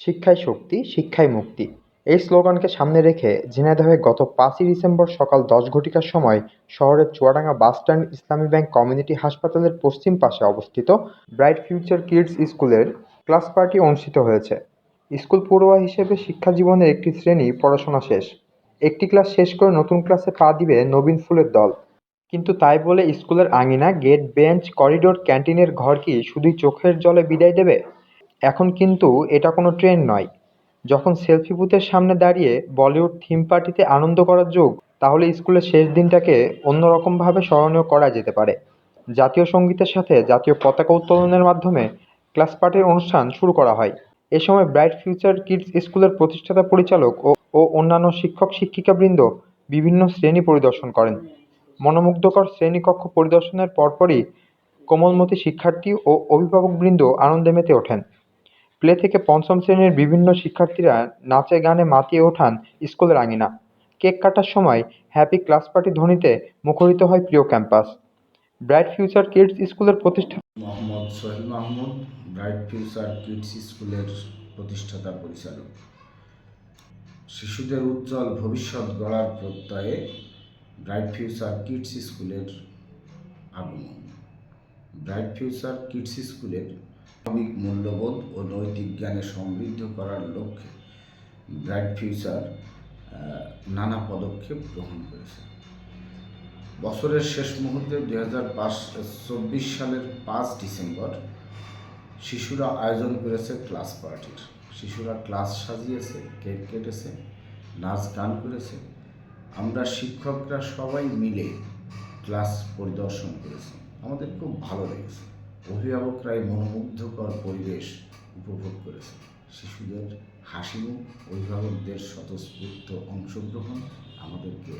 শিক্ষাই শক্তি শিক্ষাই মুক্তি। এই স্লোগানকে সামনে রেখে ঝিনাইদহে গত পাঁচই ডিসেম্বর সকাল দশ ঘটিকার সময় শহরের Chuadanga bus stand Islami bank community হাসপাতালের পশ্চিম পাশে অবস্থিত ব্রাইট ফিউচার কিডস স্কুলের ক্লাস পার্টি অনুষ্ঠিত হয়েছে। স্কুল পড়ুয়া হিসেবে শিক্ষা জীবনের একটি শ্রেণি পড়াশোনা শেষ। একটি ক্লাস শেষ করে নতুন ক্লাসে পা দিবে নবীন ফুলের দল। কিন্তু তাই বলে স্কুলের আঙিনা, গেট, বেঞ্চ, করিডোর, ক্যান্টিনের ঘর কি শুধুই চোখের জলে বিদায় দেবে? এখন কিন্তু এটা কোনো ট্রেন্ড নয়। যখন সেলফি বুথের সামনে দাঁড়িয়ে বলিউড থিম পার্টিতে আনন্দ করার যোগ, তাহলে স্কুলের শেষ দিনটাকে অন্যরকমভাবে স্মরণীয় করা যেতে পারে। জাতীয় সঙ্গীতের সাথে জাতীয় পতাকা উত্তোলনের মাধ্যমে ক্লাস পার্টির অনুষ্ঠান শুরু করা হয়। এ সময় ব্রাইট ফিউচার কিডস স্কুলের প্রতিষ্ঠাতা পরিচালক ও অন্যান্য শিক্ষক, শিক্ষিকাবৃন্দ বিভিন্ন শ্রেণি পরিদর্শন করেন। মনোমুগ্ধকর শ্রেণীকক্ষ পরিদর্শনের পরপরই কোমলমতি শিক্ষার্থী ও অভিভাবকবৃন্দ আনন্দে মেতে ওঠেন। প্লে থেকে পঞ্চম শ্রেণির বিভিন্ন শিক্ষার্থীরা নাচে গানে মাতিয়ে ওঠান স্কুলের আঙিনা। কেক কাটার সময় হ্যাপি ক্লাস পার্টি ধ্বনিতে মুখরিত হয় প্রিয় ক্যাম্পাস। ব্রাইট ফিউচার কিডস স্কুলের প্রতিষ্ঠা Mohammad Sohel Mahmud, bright future kids স্কুলের প্রতিষ্ঠাতা পরিচালক। শিশুদের উজ্জ্বল ভবিষ্যৎ গড়ার প্রত্যয়ে ব্রাইট ফিউচার কিডস স্কুলের আগমন। ব্রাইট ফিউচার কিডস স্কুলের মানবিক মূল্যবোধ ও নৈতিক জ্ঞানে সমৃদ্ধ করার লক্ষ্যে ব্রাইট ফিউচার নানা পদক্ষেপ গ্রহণ করেছে। বছরের শেষ মুহূর্তে দুই হাজার সালের পাঁচ ডিসেম্বর শিশুরা আয়োজন করেছে ক্লাস পার্টির। শিশুরা ক্লাস সাজিয়েছে, কেক কেটেছে, নাচ গান করেছে। আমরা শিক্ষকরা সবাই মিলে ক্লাস পরিদর্শন করেছি। আমাদের খুব ভালো লেগেছে। অভিভাবকরাই মনোমুগ্ধকর পরিবেশ উপভোগ করেছে শিশুদের হাসিমুখ অভিভাবকদের স্বতঃস্ফূর্ত অংশগ্রহণ আমাদেরকে